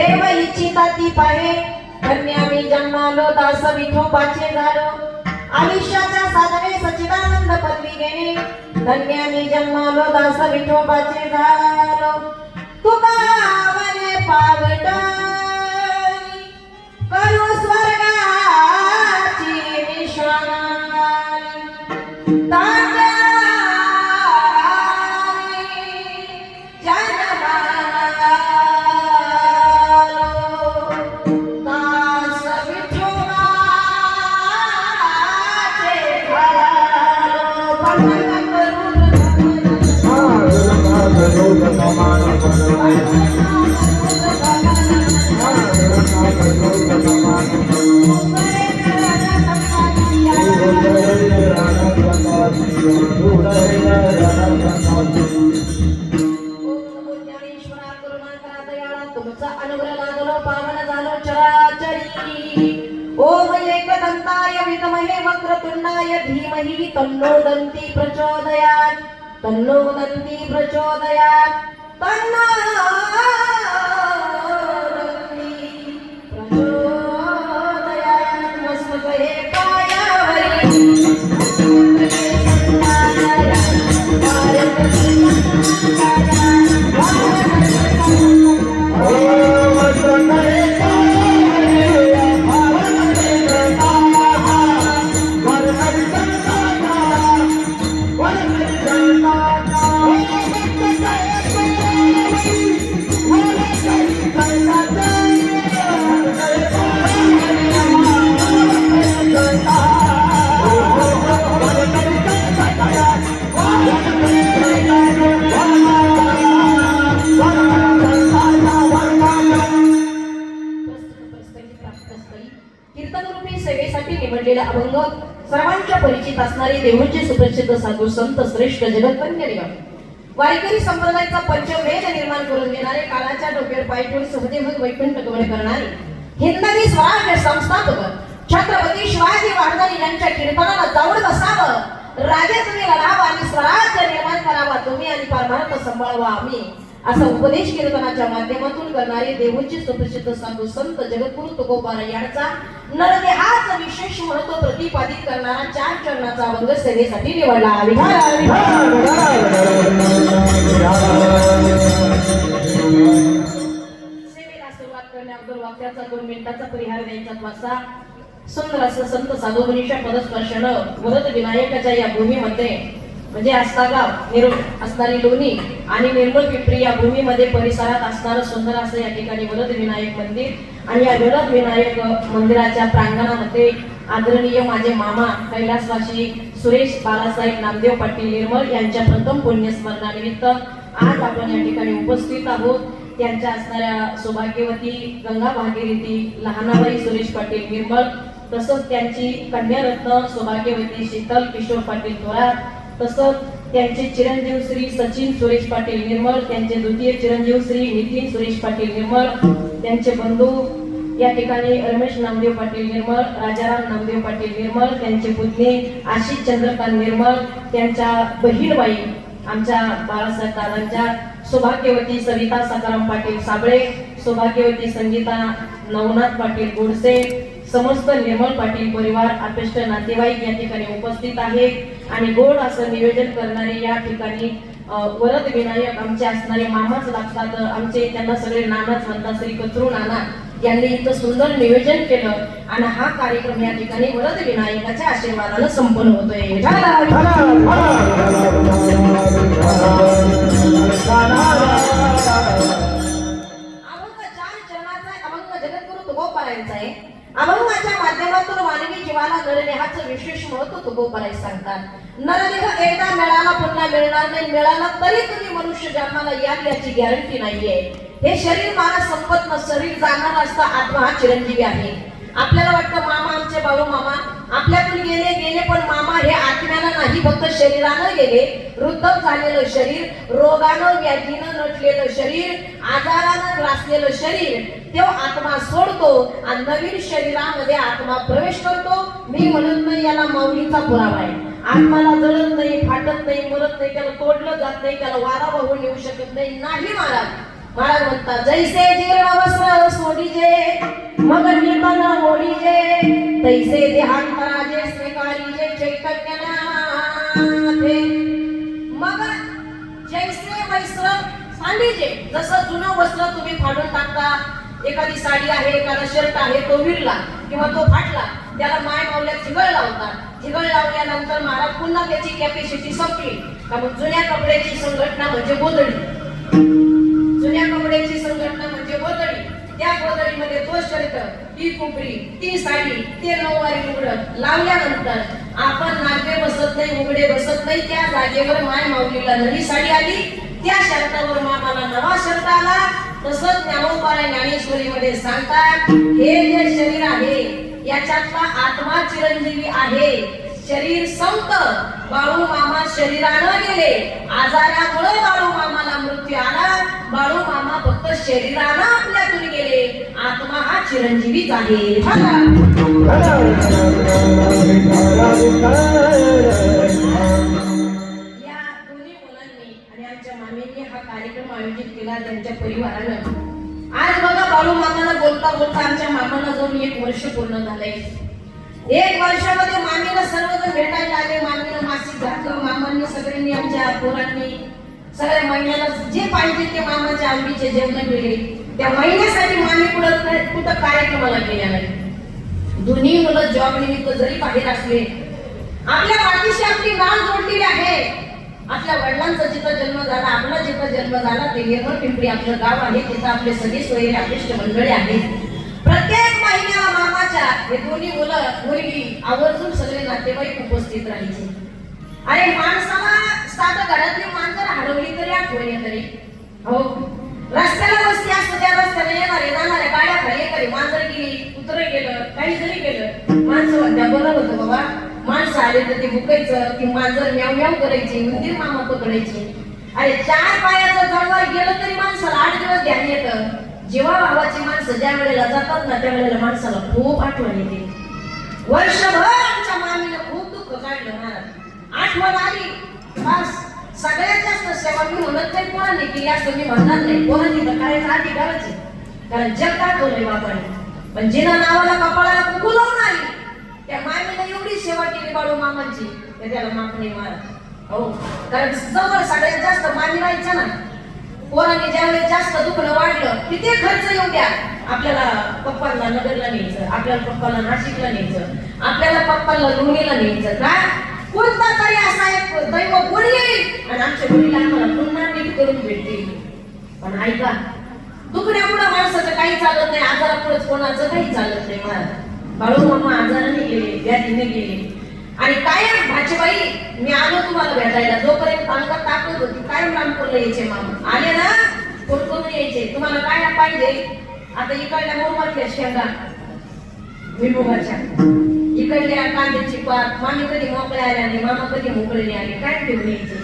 देव इच्छिता ती पाहे धन्य जन्मालो दास विठोबाचे झालो. आयुष्याच्या साधने सचिदानंद पदवी घेणे. धन्य जन्मालो दास विठोबाचे झालो. तुका वने पावट करू स्वर्गाची निशाणी. तुमचा अनुग्रह लागलो पावन झालो चराचरी ओम एकदंताय विद्महे वक्रतुंडाय धीमहि तन्नो दन्ती प्रचोदयात् तन्नो दन्ती प्रचोदयात् Oh कीर्तनरूपी सेवेसाठी निवडलेला अभंग सर्वांच्या परिचित असणारे देऊळचे सुप्रसिद्ध साधू संत श्रेष्ठ जगतवंद्य निगम वारकरी संप्रदायाचा पंचवेद निर्माण करून देणारे काळाच्या डोक्यावर पाय ठेवून सहदेव वैकुंठ गमन करणारे. हिंदवी स्वराज्य संस्थापक छत्रपती शिवाजी महाराजांनी यांच्या कीर्तनाला जाऊन बसावं. राजे तुम्ही लढावा आणि स्वराज्य निर्माण करावा. तुम्ही आणि परमार्थ सांभाळवा आम्ही. असा उपदेश कीर्तनाच्या माध्यमातून करणारे देऊची सुप्रसिद्ध साधू संत जगद्गुरु तुकोबार यांचा नरदेहाच विशेष महत्त्व प्रतिपादित करणारा चार चरणाचा अभंग सेवेसाठी निवडला. सेवेला सुरुवात करण्याअगोदर वाक्याचा दोन मिनिटाचा परिहार द्यायचा वाचा सुंदर असं संत साधू मनीषा परस्पर्शन वरद विनायकाच्या या भूमीमध्ये म्हणजे आस्तागाव निर असणारी लोणी आणि निर्मळ पिंपरी या भूमीमध्ये परिसरात असणारं सुंदर असं या ठिकाणी वरद विनायक मंदिर आणि या वरद विनायक मंदिराच्या प्रांगणामध्ये आदरणीय माझे मामा कैलासवासी सुरेश बालासाहेब नामदेव पाटील निर्मळ यांच्या प्रथम पुण्यस्मरणानिमित्त आज आपण या ठिकाणी उपस्थित आहोत. त्यांच्या असणाऱ्या सौभाग्यवती गंगा भागीरथी लहानाबाई सुरेश पाटील निर्मळ तसंच त्यांची कन्यारत्न सौभाग्यवती शीतल किशोर पाटील थोरात तसंच त्यांचे चिरंजीव श्री सचिन सुरेश पाटील निर्मळ त्यांचे द्वितीय चिरंजीव श्री नितीन सुरेश पाटील निर्मळ त्यांचे बंधू या ठिकाणी रमेश नामदेव पाटील निर्मळ राजाराम नामदेव पाटील निर्मळ त्यांचे पुतणे आशिष चंद्रकांत निर्मळ त्यांच्या बहीणबाई आमच्या बाळासाहेब दादांच्या सौभाग्यवती सविता सकाराम पाटील साबळे सौभाग्यवती संगीता नवनाथ पाटील गोडसे समस्त निर्मळ पाटील परिवार आपेष्ट नातेवाईक या ठिकाणी उपस्थित आहे. आणि गोड असं नियोजन करणारे या ठिकाणी वरद विनायक आमचे असणारे मामाच लागतात. आमचे त्यांना सगळे नानाच म्हणतात. श्री कचरू नाना यांनी इथं सुंदर नियोजन केलं आणि हा कार्यक्रम या ठिकाणी वरद विनायकाच्या आशीर्वादानं संपन्न होतोय. जीवाला नरदेहाचं विशेष महत्त्व तुकोबराय सांगतात. नरदेह एकदा मिळाला पुन्हा मिळणार नाही. मिळाला तरी तुम्ही मनुष्य जन्माला याल याची गॅरंटी नाहीये. हे शरीर मला संपत न शरीर जाणार असता आत्मा हा चिरंजीवी आहे. आपल्याला वाटतं मामा आमचे भाऊ मामा. आपल्यातून गेले गेले पण मामा हे आत्म्याला नाही फक्त शरीरानं गेले. वृद्ध झालेलं शरीर रोगानं व्याधीनं नटलेलं शरीर आजारानं ग्रासलेलं शरीर तो आत्मा सोडतो आणि नवीन शरीरामध्ये आत्मा प्रवेश करतो. मी म्हणत नाही याला माऊलीचा पुरावा आहे. आत्माला जळत नाही फाटत नाही मरत नाही त्याला तोडलं जात नाही त्याला वारा वाहून येऊ शकत नाही. नाही महाराज. महाराज म्हणतात जैसे जीर्ण वस्त्र सोडिजे मग निपन मोडीजे तैसे देहांतराजे स्वीकारीजे चैतन्य नाथे. मग जैसे वस्त्र सांडिजे जसं जुनं वस्त्र तुम्ही फाडून टाकता एखादी साडी आहे एखादा शर्ट आहे तो विरला किंवा तो फाटला त्याला माय मावल्या झिगळ लावतात. झिगळ लावल्यानंतर महाराज पुन्हा त्याची कॅपॅसिटी संपली. का मग जुन्या कपड्याची संघटना म्हणजे गोंधळी जुन्या कपड्याची संघटना म्हणजे गोदडी. त्या गोदडीमध्ये तो शर्ट ती कुपरी ती साडी ते नऊवारी उघडत लावल्यानंतर आपण नागे बसत नाही उघडे बसत नाही त्या जागेवर माय माऊलीला नवी साडी आली. त्या शर्टावर मामाला नवा शर्ट आला. तसंच ज्ञानोबारा ज्ञानेश्वरीमध्ये सांगतात हे जे शरीर आहे याच्यातला आत्मा चिरंजीवी आहे. शरीर संत बाळू मामा शरीरानं गेले. आजारामुळे बाळू मामाला मृत्यू आला. बाळू मामा फक्त शरीरानं आपल्यातून गेले. आत्मा हा चिरंजीवीच आहे. या दोन्ही मुलांनी आणि आमच्या मामींनी हा कार्यक्रम आयोजित केला त्यांच्या परिवारानं. आज बघा बाळू मामाला बोलता बोलता आमच्या मामाला जाऊन एक वर्ष पूर्ण झालंय. एक वर्षामध्ये मामीला सर्वजण भेटायला आले. मामीला मासिक घातलं मामांनी सगळ्यांनी आमच्या पोरांनी सगळ्या महिन्याला जे पाहिजे ते मामाच्या आवडीचे जेवण दिले. त्या महिन्यासाठी मामी कुठं कुठं कार्यक्रमाला गेल्या नाही. दोन्ही मुलं जॉब निमित्त जरी बाहेर असले आपल्या पाठीशी आपली नाव जोडलेली आहे. आपल्या वडिलांचा जिथं जन्म झाला आपला जिथं जन्म झाला ते निर्मळ पिंपरी आपलं गाव आहे तिथं आपले सगळे सोयरे अभिष्ट मंडळी आहेत. प्रत्येक महिन्याला मामाच्या हे दोन्ही मुलं मुलगी आवर्जून सगळे नातेवाईक उपस्थित राहायचे. अरे माणसाला साधं घरातली माणसं हरवली तरी आठवण तरी. हो. रस्त्याला वस्ती असतो त्या रस्त्याने येणारे जाणारे गाड्या खाली येणारे मांजर गेली कुत्र गेलं काही जरी गेलं माणसं म्हणत्या बरं होतं बाबा. माणसं आले तर ते बुकायचं ती मांजर म्याव म्याव करायची मंदिर मामा पकडायची. अरे चार पायाचं जनावर गेलं तरी माणसाला आठ दिवस ध्यान येतं. जेव्हा भावाची माणसं ज्या वेळेला जातात ना त्या वेळेला माणसाला खूप आठवण येते. वर्षभर आमच्या मामीनं खूप दुःख काढलं महाराज आठवण आली. बस सगळ्यात जास्त सेवा मी म्हणत नाही कोणाने केली असं मी म्हणणार नाही. कोणाने तर करायचा आधी करायचे कारण जग दाखवलंय बापाने. पण जिना नावाला कपाळाला कुकू लावून आली. त्या मामीनं एवढी सेवा केली बाळू मामांची तर त्याला माफ नाही महाराज हो कारण जवळ सगळ्यात जास्त मामी राहायचं ना कोणाने ज्यावेळेस जास्त दुखणं वाढलं किती खर्च येऊ द्या. आपल्याला पप्पांना नगरला न्यायचं आपल्याला पप्पाला नाशिकला न्यायचं आपल्याला पप्पाला लोणीला न्यायचं का? कोणता तरी असा एक दैव कोण येईल आणि आमच्या मुलीला आम्हाला पुन्हा नीट करून भेटतील. पण ऐका दुखण्यापुढं माणसाचं काही चालत नाही आजारापुढेच कोणाचं काही चालत नाही मला बाळू मामा आजाराने गेले व्याधीने गेले. आणि कायम भाजीबाई मी आलो तुम्हाला भेटायला. जोपर्यंत अंगात ताकद होती कायम रामपूरला यायचे मामा. आले ना? कोण कोण यायचे? तुम्हाला काय पाहिजे? आता इकडल्या मोरमातल्या शेंगा. विमुगाच्या इकडल्या कांद्याची पात. मामी कधी मोकळ्या आल्या नाही मामा कधी मोकळे आले? काय घेऊन यायचे?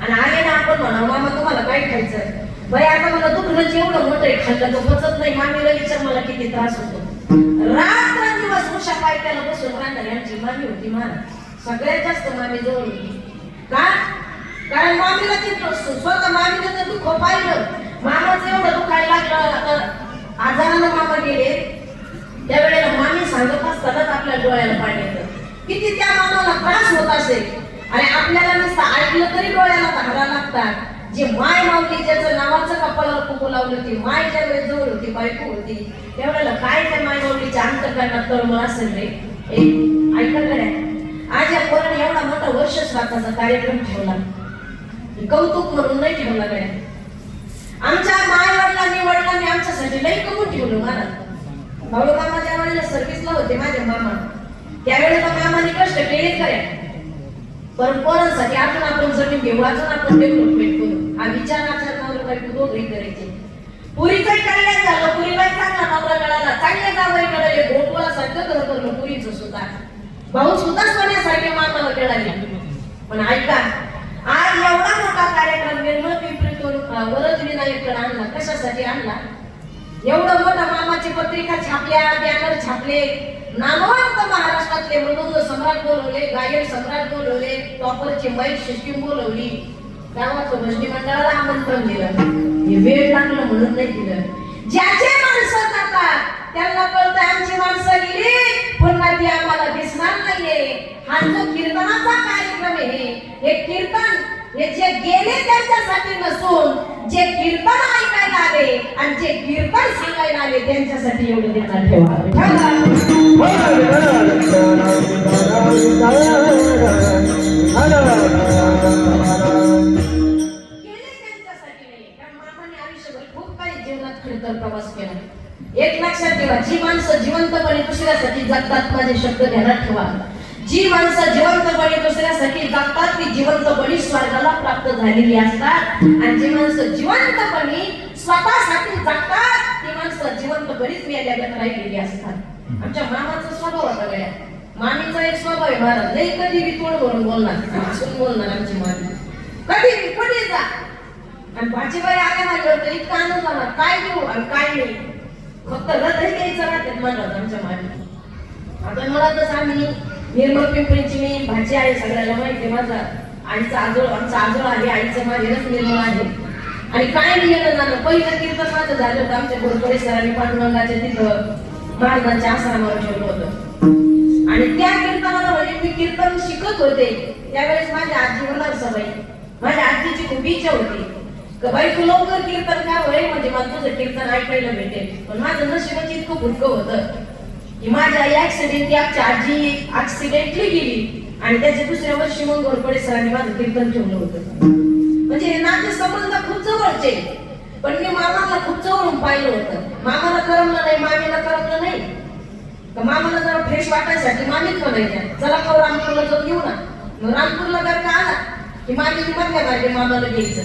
आणि आले ना आपण म्हणा मामा तुम्हाला काय खायचं बाई आता मला दुखणं एवढं मोठं खाल्लं तर पचत नाही. मामीला विचार मला किती त्रास होतो. रात्र दिवस उषा पायथ्याला बसून राहणार यांची मामी होती महाराज सगळ्यात जास्त मामी जवळ होती. का? कारण मामीला ते स्वतः मामीला ते दुःख पाहिलं. मामाचं एवढं दुखायला लागलं. तर आजारानं मामा गेले. त्यावेळेला मामी सांगत असतानाच आपल्या डोळ्याला पाणी येतं. किती त्या मामाला त्रास होत असेल. आणि आपल्याला नुसतं ऐकलं तरी डोळ्याला धारा लागतात. जे माय मावली ज्याचं नावाचं कपाळाला कुकू लावलं ती माय ज्या वेळेस जवळ होती बायको होती त्यावेळेला काय त्या माय मावलीच्या अंतकरणात तळमळ असेल रे? ऐकलं आज या पोराने एवढा मोठा वर्ष श्राद्धाचा कार्यक्रम ठेवला. कौतुक म्हणून नाही ठेवला गड्या आमच्या माय वडिलांनी वडिलांनी आमच्यासाठी लई कमून ठेवलं मला भाऊ मामा ज्या वेळेला सर्व्हिसला होते माझे मामा त्यावेळेला मामाने कष्ट केले खऱ्या पण पोरांसाठी आपण आपण जमीन घेऊ अजून आपण डेव्हलपमेंट करू. हा विचार आचार नवरा बायको दोघे करायचे. पुरीचं कल्याण झालं पुरीला चांगला नवरा मिळाला चांगले जावई मिळाले गोटवाला सारखं घर करणं पुरीचं सुद्धा. भाऊ सुद्धा सोन्यासारखे मामाला मिळाले पण ऐका आज एवढा मोठा कार्यक्रम निर्मळ पिंपरी करून वरद विनायकडे आणला. कशासाठी आणला? एवढं मोठं मामाची पत्रिका छापल्या बॅनर छापले. नामवंत महाराष्ट्रातले मृदुंग सम्राट बोलवले गायक सम्राट बोलवले टॉपरची मैल सिस्टीम बोलवली. गावाचं भजनी मंडळाला आमंत्रण दिलं. हे वेळ लागलं म्हणून नाही दिलं. ज्याचे माणसं जातात त्यांना कळतं आमची माणसं गेली. पुन्हा ती आम्हाला दिसणार नाहीये. हा जो कीर्तनाचा कार्यक्रम आहे हे कीर्तन हे जे गेले त्यांच्यासाठी नसून जे कीर्तन ऐकायला आले आणि जे कीर्तन सांगायला आले त्यांच्यासाठी एवढं त्यांना ठेवा. हो झालेली असतात. आणि जी माणसं जिवंतपणे स्वतःसाठी जगतात ती माणसं जिवंतपणेच मेल्यागत राहिलेली असतात. आमच्या मामाचा स्वभाव होता गड्या मामीचा एक स्वभाव आहे महाराज लई कधी बी तोंड भरून बोलणार हसून बोलणार आमची मामी. कधी बी कुठे जा. आणि भाजीबाई आल्या माझ्यावर तर इतका आनंद झाला काय देऊ आणि काय नाही. फक्त हृदय द्यायचं राहतात म्हणत आमच्या मागे आता मुळातच आम्ही निर्मळ पिंपरीची मी भाजी आहे सगळ्याला माहिती आहे माझा. आणि आजोळ चाजोळ आली आईचं माहेरच निर्मळ आहे आणि काय लिहिलं झालं पहिलं कीर्तन माझं झालं होतं आमच्या घोरपडे सरांनी पांडुरंगाच्या तिथं महाराजांच्या आसनावर ठेवलं होतं. आणि त्या कीर्तनाला म्हणजे मी कीर्तन शिकत होते. त्यावेळेस माझ्या आजी मला सवय. माझ्या आजीची खूप इच्छा होती. का बाई तू लवकर कीर्तन का होय म्हणजे मला तुझं कीर्तन ऐकायला भेटेल. पण माझं नशिबाची इतकं भुटकं होतं. की माझ्या आई ऍक्सिडेंट आमची आजी ऍक्सिडेंटली गेली. आणि त्याच्या दुसऱ्या वर्षी मग घोरपडे सरांनी माझं कीर्तन ठेवलं होतं. म्हणजे हे नाते संबंध खूप जवळचे पण मी मामाला खूप जवळून पाहिलं होतं. मामाला करमलं नाही मामीला करमलं नाही. तर मामाला जरा फ्रेश वाटायसाठी मामीच म्हणायच्या चला खाऊ रामपूरला जाऊन येऊ ना. मग रामपूरला जर का आला? की मामीने मधल्या मागे मामाला घ्यायचं.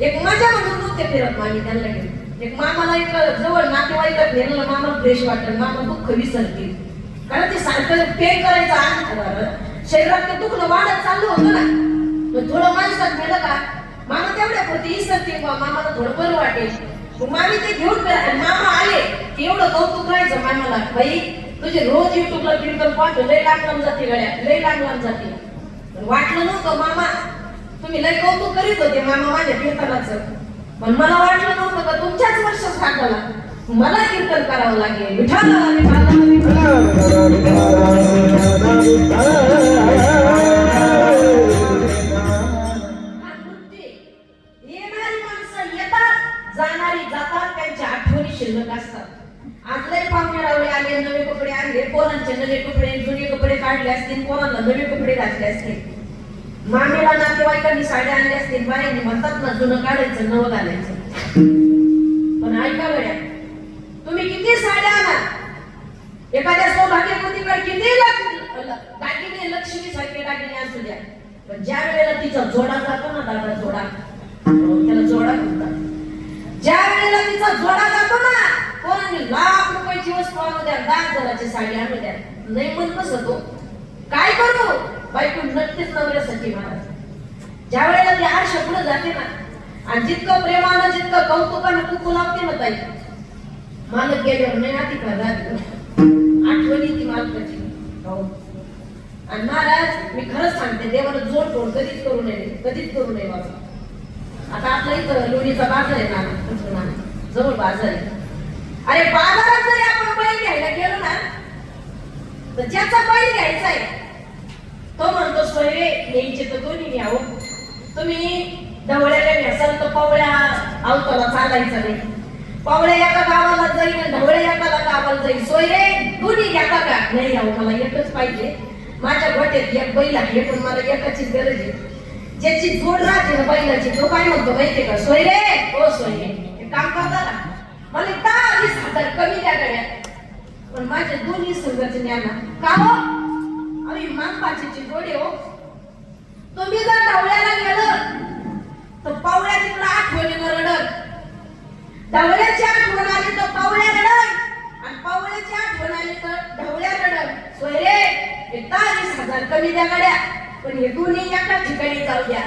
एक मजा म्हणून नव्हते फिरत मामी त्यांना घेऊन. एक मामाला एक जवळ नातेवाईकात नेलं मामाला फ्रेश वाटलं मामा दुःख विसरतील. कारण ते सारखं पे करायचं आण शरीरात ते दुखणं वाढत चाललं होतं ना. मग थोडं माणसात गेलं का? मामा तेवढ्या पुरती इसरतील बा मामाला थोडं बरं वाटेल. मामी ते घेऊन मामा आले की एवढं कौतुक राहायचं मामाला. बाई तुझे रोज युट्यूबला कीर्तन पाहतो. लय लांब जाते गड्या. लय लांब जाते. वाटलं नव्हतं मामा. तुम्ही लय कौतुक करीत होते मामा माझ्या कीर्तनाचं. पण मला वाटलं नव्हतं का तुमच्याच वर्षात साठवला मला कीर्तन करावं लागेल. विठाला येणारी माणसं येतात जाणारी जातात त्यांच्या आठवणी शिल्लक असतात. आतले पाहुणे रावळे आले नवे कपडे आणले पोरांचे नवे कपडे जुने कपडे काढले असतील पोरांना नवे कपडे घातले असतील. मामेला नातेवाईकांनी साड्या आणल्या असतील बायांनी म्हणतात ना जुनं काढायचं नवं घालायचं. पण ऐका वेळ्या तुम्ही किती साड्या आणा एखाद्या सौभाग्यवतीकडे किती दागिने लक्ष्मी सारखे दागिने असू द्या. पण ज्या वेळेला तिचा जोडा जातो ना दादा जोडा. त्याला जोडा म्हणतात. ज्या वेळेला तिचा जोडा जातो ना कोणाने लाख रुपयाची वस्तू आणू द्या दहा हजाराची साडी आणू द्या. नाही म्हणत नसत काय करू? बायको नक्कीच नवऱ्यासाठी महाराज ज्या वेळेला ती आरशा पुढे जाते ना आणि जितकं प्रेमानं जितकं कौतुकानं कुकू लावते ना ताई मालक गेल्यावर नाही आधी का आठवणी ती महत्वाची हो. आणि महाराज मी खरंच सांगते देवाला जोड तोड कधीच करू नये कधीच करू नये बाबा. आता आपल्या इथं लोणीचा बाजार आहे ना जवळ बाजार आहे. अरे बाजारात जरी आपण बैल घ्यायला गेलो ना तर ज्याचा बैल घ्यायचा आहे तो म्हणतो सोयरे यायचे तर दोन्ही न्यावं हो. तुम्ही ढवळ्याला न्यासाल तर पवळ्या अवताला चालायचा नाही. पावळे एका गावाला जाईल ढवळे ढवळ्या गावाला जाईल सोयरे दोन्ही घेता का? नाही राहू मला एकच पाहिजे. माझ्या गोट्यात एक बैल आहे पण मला एकाचीच गरज आहे. ज्याची जोड राहते ना बैलाची तो काय म्हणतो माहितीये का? सोयरे हो सोयरे हे काम करता ना मला दहा वीस हजार कमी द्या गड्या. पण माझ्या दोन्ही संघाचे ज्ञाना का हो? अरे मानपाचीची जोडे हो. तुम्ही जर ढवळ्याला गेलं तर पावळ्या तिकडं आठवणीनं अरे सोयरे हे हजार कमी द्या गाड्या. पण हे दोन्ही एका ठिकाणी जाऊ द्या.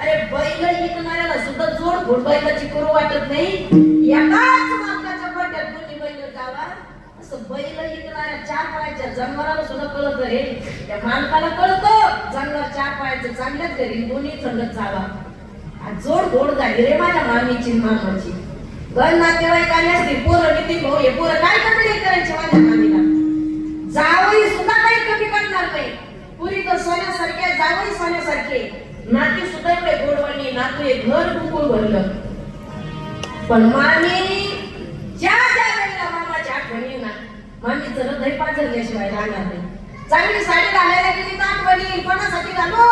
अरे बैल विकणाऱ्याला सुद्धा जोड घोड बैलाची करू वाटत नाही. एकाच मालकाच्या गोट्यात दोन्ही बैल जावा. असं बैल विकणाऱ्या चार पायाच्या जनावराला सुद्धा कळत रे त्या मालकाला कळतं जनावर चार पायाचं चांगल्याच घरी दोन्ही थंडत जावा. आज जोड घोड झाली रे माझ्या मामीची मामाची. गण नातेवाईक आले असतील पोरं किती भाऊ हे पोरं काय कपडे नाही करायचे माझ्या मामीला. जावई सुद्धा काही कमी करणार नाही. पुरी तर सोन्यासारखे जावई सोन्यासारखे. नाती सुद्धा एवढे गोडवाणी नातू हे घर बुकुळ भरलं. पण मामी ज्या ज्या वेळेला मामाच्या आठवणी ना मामीचं हृदय पाजरल्याशिवाय राहणार नाही. चांगली साडी घालायला गेली ना आठवणी कोणासाठी घालो?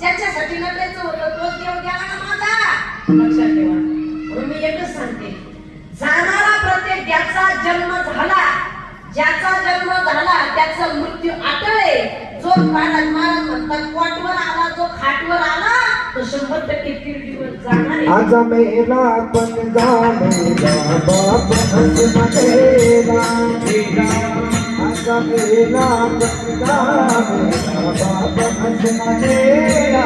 ज्याच्यासाठी नटायचं होतं तोच देव गेला ना माझा? लक्षात ठेवा. म्हणून मी एकच सांगते. जाणारा प्रत्येक ज्याचा जन्म झाला ज्याचा जन्म झाला त्याचा मृत्यू आटळे. जो महाराज महाराज म्हणतात पोटवर आला जो खाटवर आला तो शंभर टक्के किरडीवर जाणार आज मेला पण जामेला बाप हसमतेला आज मेला पण जामेला बाप हसमतेला